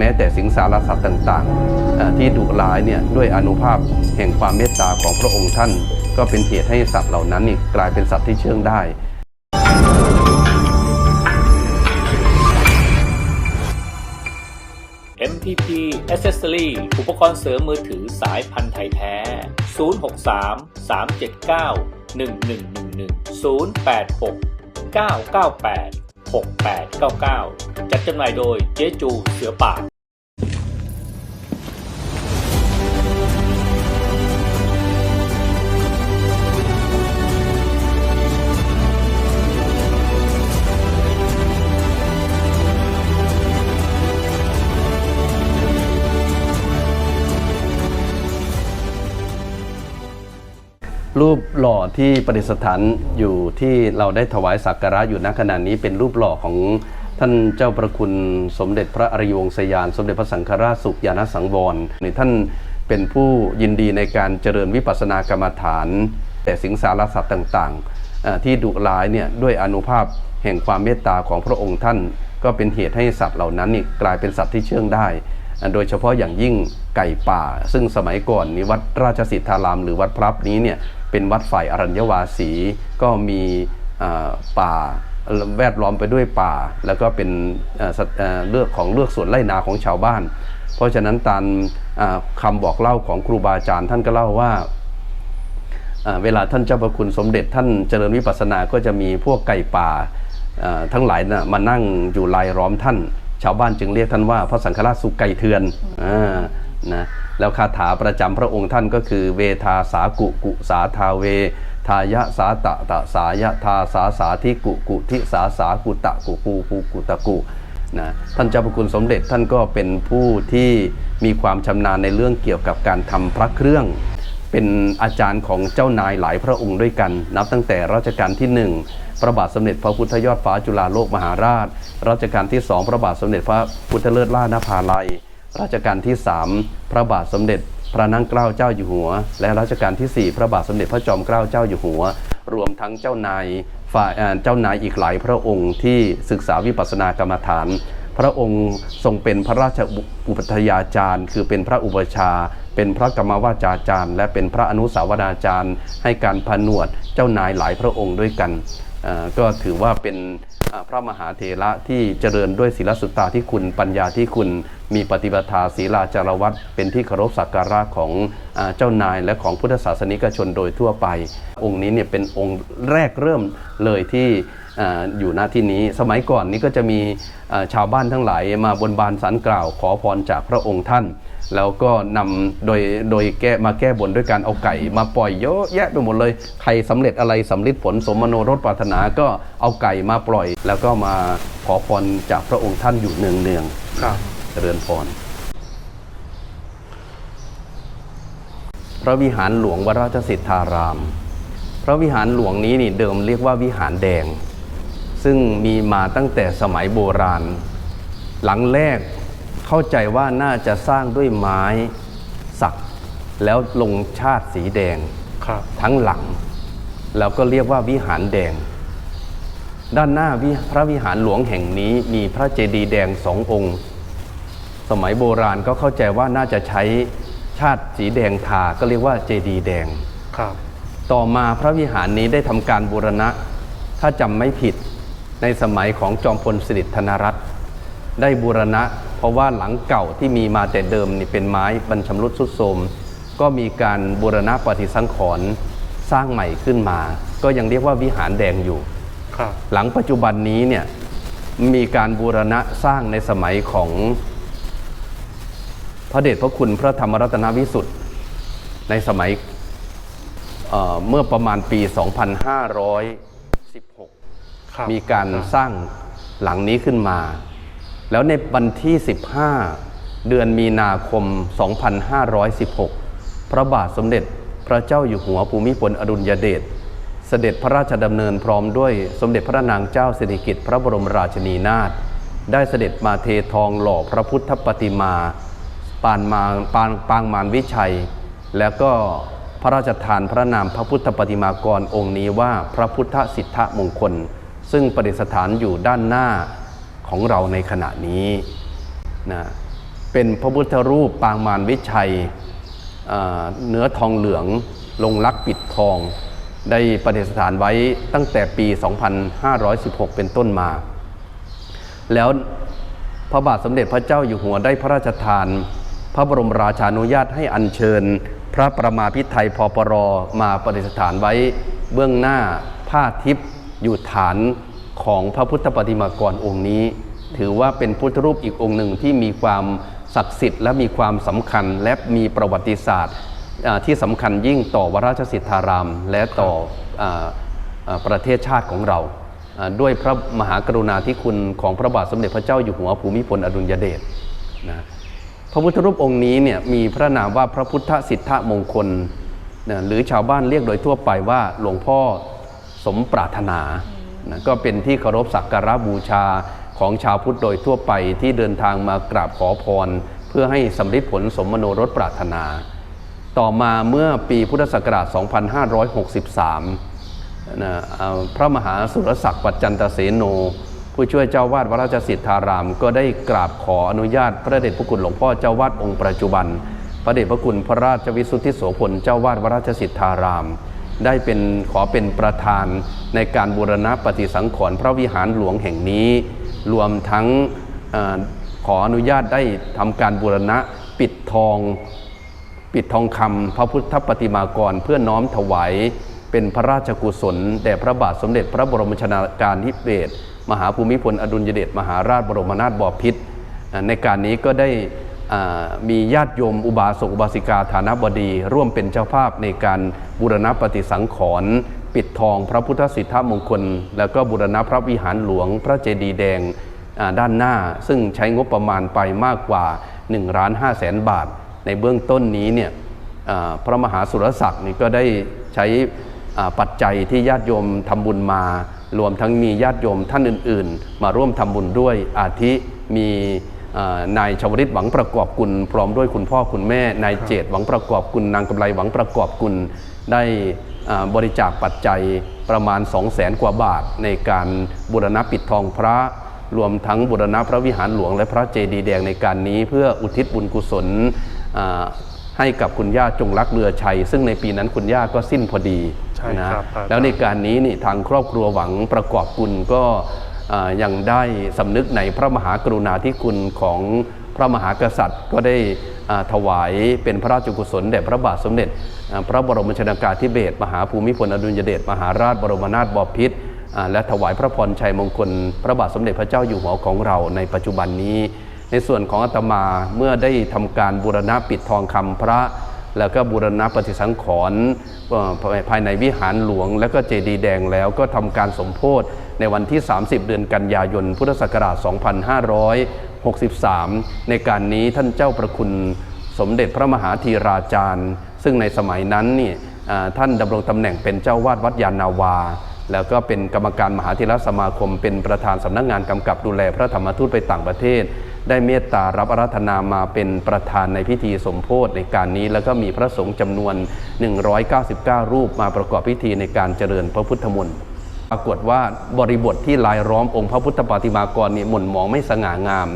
แม้แต่สิงสารสัตว์ต่างๆ ที่ดุร้ายเนี่ยด้วยอนุภาพแห่งความเมตตาของพระองค์ท่าน ก็เป็นเหตุให้สัตว์เหล่านั้นนี่กลายเป็นสัตว์ที่เชื่องได้ MPP Accessory อุปกรณ์เสริมมือถือสายพันธุ์ไทยแท้ 063 379 1111 086 998 6899 จัดจำหน่ายโดยเจ๊จูเสือป่า รูปหล่อที่ประดิษฐานอยู่ที่เราได้ถวายสักการะอยู่ณขณะนี้เป็นรูปหล่อของท่านเจ้าประคุณสมเด็จพระอริยวงศยาน สมเด็จพระสังฆราชสุขยานสังวรนี่ท่านเป็นผู้ยินดีในการเจริญวิปัสสนากรรมฐาน แต่สิงสารสัตว์ต่างๆ ที่ดุร้ายเนี่ยด้วยอนุภาพแห่งความเมตตาของพระองค์ท่าน ก็เป็นเหตุให้สัตว์เหล่านั้นนี่กลายเป็นสัตว์ที่เชื่องได้ โดยเฉพาะอย่างยิ่งไก่ป่า ซึ่งสมัยก่อนนี้วัดราชสิทธารามหรือวัดพลับนี้เนี่ย เป็นวัดฝ่ายอรัญญวาสี ก็มีป่าแวดล้อมไปด้วยป่า แล้วก็เป็นเลือกของเลือกส่วนไร่นาของชาวบ้าน เพราะฉะนั้นตามอ่าคำบอกเล่าของครูบาอาจารย์ท่านก็เล่าว่าเวลาท่านเจ้าพระคุณสมเด็จท่านเจริญวิปัสสนาก็จะมีพวกไก่ป่าทั้งหลายนะมานั่งอยู่รายล้อมท่าน ชาวบ้านจึงเรียกท่านว่าพระสังฆราชสุไก่เทือนอนะ แล้วคาถาประจำพระองค์ท่านก็คือ เวทาสากุกุสาทาเว ทายะสาตะตะสายะทาสาสาทิกุกุทิสาสากุตะกุกูกูกุตะกุนะท่านเจ้าพระคุณสมเด็จท่านก็เป็นผู้ที่มีความชำนาญในเรื่องเกี่ยวกับการทำพระเครื่อง เป็นอาจารย์ของเจ้านายหลายพระองค์ด้วยกัน นับตั้งแต่รัชกาลที่หนึ่งพระบาทสมเด็จพระพุทธยอดฟ้าจุฬาโลกมหาราช รัชกาลที่สองพระบาทสมเด็จพระพุทธเลิศล่านภาลัย รัชกาลที่สามพระบาทสมเด็จ พระนั่งเกล้าเจ้าอยู่หัว และรัชกาลที่สี่พระบาทสมเด็จพระจอมเกล้าเจ้าอยู่หัว รวมทั้งเจ้านายฝ่ายเจ้านายอีกหลายพระองค์ที่ศึกษาวิปัสสนากรรมฐาน พระองค์ทรงเป็นพระราชอุปัฏยาจารย์ คือเป็นพระอุปชา เป็นพระกรรมวาจาจารย์ และเป็นพระอนุสาวนาจารย์ ให้การผนวดเจ้านายหลายพระองค์ด้วยกัน ก็ถือว่าเป็นพระมหาเถระที่เจริญด้วยศีลสุตตาที่คุณปัญญาที่คุณมีปฏิปทาศีลาจารวัตเป็นที่เคารพสักการะของอเจ้านายและของพุทธศาสนิกชนโดยทั่วไป องค์นี้เนี่ยเป็นองค์แรกเริ่มเลยที่อ่าอยู่ณที่นี้สมัยก่อนนี้ก็จะมีชาวบ้านทั้งหลายมาบนบานสารกล่าวขอพรจากพระองค์ท่าน แล้วก็นำโดยโดยแก้มาแก้บนด้วยการเอาไก่ มาปล่อยเยอะแยะไปหมดเลย ใครสำเร็จอะไรสำลิดผลสมโนรสปรารถนาก็เอาไก่มาปล่อย แล้วก็มาขอพรจากพระองค์ท่านอยู่เนืองเนืองๆครับเจริญพร พระวิหารหลวงวราชสิทธาราม พระวิหารหลวงนี้นี่เดิมเรียกว่าวิหารแดง ซึ่งมีมาตั้งแต่สมัยโบราณ หลังแรก เข้าใจว่าน่าจะสร้างด้วยไม้สัก แล้วลงชาติสีแดงครับทั้งหลังแล้วก็เรียกว่าวิหารแดง ด้านหน้าวิพระวิหารหลวงแห่งนี้มีพระเจดีย์แดงสององค์ สมัยโบราณก็เข้าใจว่าน่าจะใช้ชาติสีแดงทาก็เรียกว่าเจดีย์แดงครับ ต่อมาพระวิหารนี้ได้ทำการบูรณะ ถ้าจำไม่ผิดในสมัยของจอมพลสฤษดิ์ธนรัตน์ได้บูรณะ เพราะว่าหลังเก่าที่มีมาแต่เดิมนี่เป็นไม้บรรชำรุดทรุดโทรมก็มีการบูรณะปฏิสังขรณ์สร้างใหม่ขึ้นมา ก็ยังเรียกว่าวิหารแดงอยู่ครับหลังปัจจุบันนี้เนี่ยมีการบูรณะสร้างในสมัยของพระเดชพระคุณพระธรรมรัตนวิสุทธิ์ในสมัยเอ่อเมื่อประมาณปี 2516ครับมีการสร้างหลังนี้ขึ้นมา แล้วในวันที่ 15 เดือนมีนาคม 2516 พระบาทสมเด็จพระเจ้าอยู่หัวภูมิพลอดุลยเดชเสด็จพระราชดำเนินพร้อมด้วยสมเด็จพระนางเจ้าสิริกิติ์พระบรมราชินีนาถได้เสด็จมาเททองหล่อพระพุทธปฏิมา ปานมาปางปางมารวิชัย แล้วก็พระราชทานพระนามพระพุทธปฏิมากรองค์นี้ว่าพระพุทธสิทธมงคล ซึ่งประดิษฐานอยู่ด้านหน้า ของเราในขณะนี้นะเป็นพระพุทธรูปปางมารวิชัยเนื้อทองเหลืองลงลักปิดทอง ได้ประดิษฐานไว้ตั้งแต่ปี 2516 เป็นต้นมา แล้วพระบาทสมเด็จพระเจ้าอยู่หัวได้พระราชทาน พระบรมราชานุญาตให้อัญเชิญ พระประมาพิไทยพปรมาประดิษฐานไว้เบื้องหน้าผ้าทิพย์อยู่ฐาน ของพระพุทธปฏิมากรองค์นี้ ถือว่าเป็นพุทธรูปอีกองค์หนึ่งที่มีความศักดิ์สิทธิ์และมีความสำคัญและมีประวัติศาสตร์ที่สำคัญยิ่งต่อวราชสิทธาราม และต่ออประเทศชาติของเราอ่าด้วยพระมหากรุณาธิคุณของพระบาทสมเด็จพระเจ้าอยู่หัวภูมิพลอดุลยเดชนะพระพุทธรูปองค์นี้เนี่ยมีพระนามว่าพระพุทธสิทธมงคลนะหรือชาวบ้านเรียกโดยทั่วไปว่าหลวงพ่อสมปรารถนา นะก็เป็นที่เคารพสักการะบูชาของชาวพุทธโดยทั่วไปที่เดินทางมากราบขอพร เพื่อให้สำเร็จผลสมโนรสปรารถนา ต่อมาเมื่อปีพุทธศักราช 2563นะพระมหาสุรศักดิ์ปัจจันตเสโน ผู้ช่วยเจ้าวาดวราชสิทธาราม ก็ได้กราบขออนุญาตพระเดชพระคุณหลวงพ่อเจ้าวาดองค์ปัจจุบัน พระเดชพระคุณพระราชวิสุทธิโสพลเจ้าวาดวราชสิทธาราม ได้เป็นขอเป็นประธานในการบูรณะปฏิสังขรณ์พระวิหารหลวงแห่งนี้ รวมทั้งอขออนุญาตได้ทำการบูรณะปิดทอง ปิดทองคำพระพุทธปฏิมากรเพื่อน้อมถวายเป็นพระราชกุศลแด่พระบาทสมเด็จพระบรมชนากาธิเบศรมหาภูมิพลอดุลยเดชมหาราชบรมนาถบพิตรในการนี้ก็ได้ มีญาติโยมอุบาสกอุบาสิกาฐานบดี ร่วมเป็นเจ้าภาพในการบูรณะปฏิสังขรณ์ปิดทองพระพุทธสิทธมงคล แล้วก็บูรณะพระวิหารหลวงพระเจดีย์แดงด้านหน้า ซึ่งใช้งบประมาณไปมากกว่า1ล้าน5แสนบาท ในเบื้องต้นนี้เนี่ยพระมหาสุรศักดิ์นี่ก็ได้ใช้ปัจจัยที่ญาติโยมทำบุญมา รวมทั้งมีญาติโยมท่านอื่น ๆ มาร่วมทำบุญด้วยอาทิมี นายชวริตหวังประกอบกุลพร้อมด้วยคุณพ่อคุณแม่ นายเจตหวังประกอบกุลนางกำไรหวังประกอบกุลได้อ่าบริจาคปัจจัยประมาณ 2 0 0แสนกว่าบาท ในการบูรณะปิดทองพระ รวมทั้งบูรณะพระวิหารหลวงและพระเจดีย์แดงในการนี้ เพื่ออุทิศบุญกุศลอ่าให้กับคุณย่าจงรักเรือชัย ซึ่งในปีนั้นคุณย่าก็สิ้นพอดีใช่นะครับแล้วในการนี้นี่ทางครอบครัวหวังประกอบกุลก็อ่า ยังได้สำนึกในพระมหากรุณาธิคุณของพระมหากษัตริย์ ก็ได้ถวายเป็นพระราชกุศลแด่พระบาทสมเด็จ พระบรมชนากาธิเบศรมหาภูมิพลอดุลยเดชมหาราชบรมนาถบพิตรและถวายพระพรชัยมงคล พระบาทสมเด็จพระเจ้าอยู่หัวของเราในปัจจุบันนี้ ในส่วนของอาตมาเมื่อได้ทำการบูรณะปิดทองคำพระ แล้วก็บูรณะปฏิสังขรณ์ภายในวิหารหลวง แล้วก็เจดีย์แดงแล้วก็ทำการสมโพธิ ในวันที่ 30 เดือนกันยายน พุทธศักราช 2563 ในการนี้ท่านเจ้าประคุณสมเด็จพระมหาธีราจารย์ ซึ่งในสมัยนั้นนี่ท่านดำรงตำแหน่งเป็นเจ้าวาดวัดยานนาวา แล้วก็เป็นกรรมการมหาธีรสมาคม เป็นประธานสำนักงานกำกับดูแลพระธรรมทูตไปต่างประเทศ ได้เมตตารับอาราธนามาเป็นประธานในพิธีสมโพธิในการนี้ แล้วก็มีพระสงฆ์จำนวน 199 รูปมาประกอบพิธีในการเจริญพระพุทธมนต์ ปรากฏว่าบริบทที่ลายล้อมองค์พระพุทธปฏิมากรนี่หม่นหมองไม่สง่างาม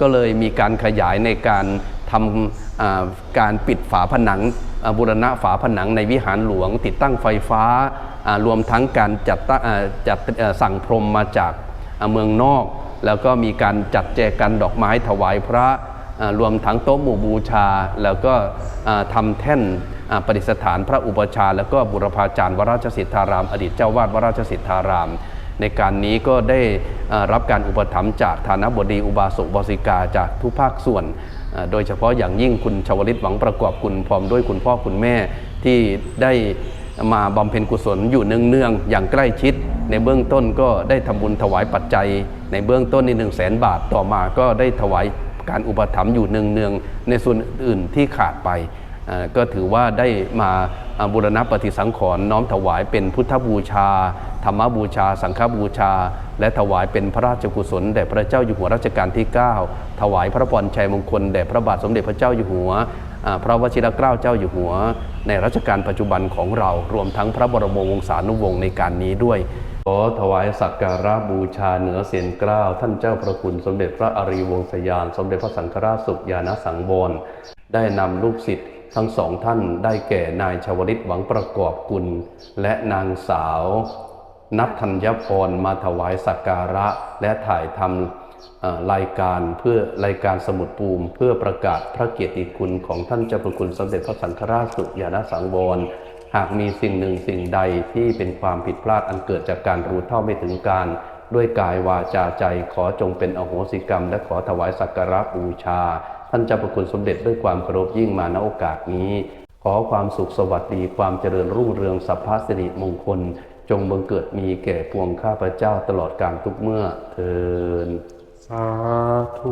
ก็เลยมีการขยายในการทำการปิดฝาผนังบูรณะฝาผนังในวิหารหลวง ติดตั้งไฟฟ้ารวมทั้งการจัดตั้งจัดสั่งพรมมาจากเมืองนอก แล้วก็มีการจัดแจกันดอกไม้ถวายพระรวมทั้งโต๊ะหมู่บูชา แล้วก็ทำแท่น ประดิษฐานพระอุปชาแล้วก็บุรพาจารย์วราชสิทธาราม อดีตเจ้าวาดวราชสิทธาราม ในการนี้ก็ได้รับการอุปถัมภ์จากฐานบดีอุบาสกบสิกาจากทุกภาคส่วน โดยเฉพาะอย่างยิ่งคุณชวลิตหวังประกอบคุณพร้อมด้วยคุณพ่อคุณแม่ที่ได้มาบำเพ็ญกุศลอยู่เนืองๆอย่างใกล้ชิด ในเบื้องต้นก็ได้ทำบุญถวายปัจจัย ในเบื้องต้นในหนึ่งแสนบาทต่อมาก็ได้ถวายการอุปถัมภ์อยู่เนืองๆในส่วนอื่นที่ขาดไป ก็ถือว่าได้มาบูรณะปฏิสังขรณ์น้อมถวายเป็นพุทธบูชา ธรรมบูชา สังฆบูชา และถวายเป็นพระราชกุศลแด่พระเจ้าอยู่หัวรัชกาลที่ 9 ถวายพระพรชัยมงคลแด่พระบาทสมเด็จพระเจ้าอยู่หัว พระวชิรเกล้าเจ้าอยู่หัว ในรัชกาลปัจจุบันของเรารวมทั้งพระบรมวงศานุวงศ์ในการนี้ด้วยขอถวายสักการะบูชาเหนือเสียนเกล้าท่านเจ้าประคุณสมเด็จพระอริวงศยาน สมเด็จพระสังฆราชสุขยานสังวรได้นำลูกศิษย์ ทั้งสองท่านได้แก่นายชวลิตหวังประกอบกุล และนางสาวนัทธัญพรมาถวายสักการะและถ่ายทำรายการเพื่อรายการสมุดปูม เพื่อประกาศพระเกียรติคุณของท่านเจ้าประคุณสมเด็จพระสังฆราชสุญาณสังวรหากมีสิ่งหนึ่งสิ่งใดที่เป็นความผิดพลาดอันเกิดจากการรู้เท่าไม่ถึงการ ด้วยกายวาจาใจขอจงเป็นอโหสิกรรม และขอถวายสักการะบูชา ท่านเจ้าประคุณสมเด็จด้วยความเคารพยิ่งมาณโอกาสนี้ ขอความสุขสวัสดีความเจริญรุ่งเรืองสัพพสิริมงคล จงบังเกิดมีแก่ปวงข้าพเจ้าตลอดกาลทุกเมื่อเทินสาธุ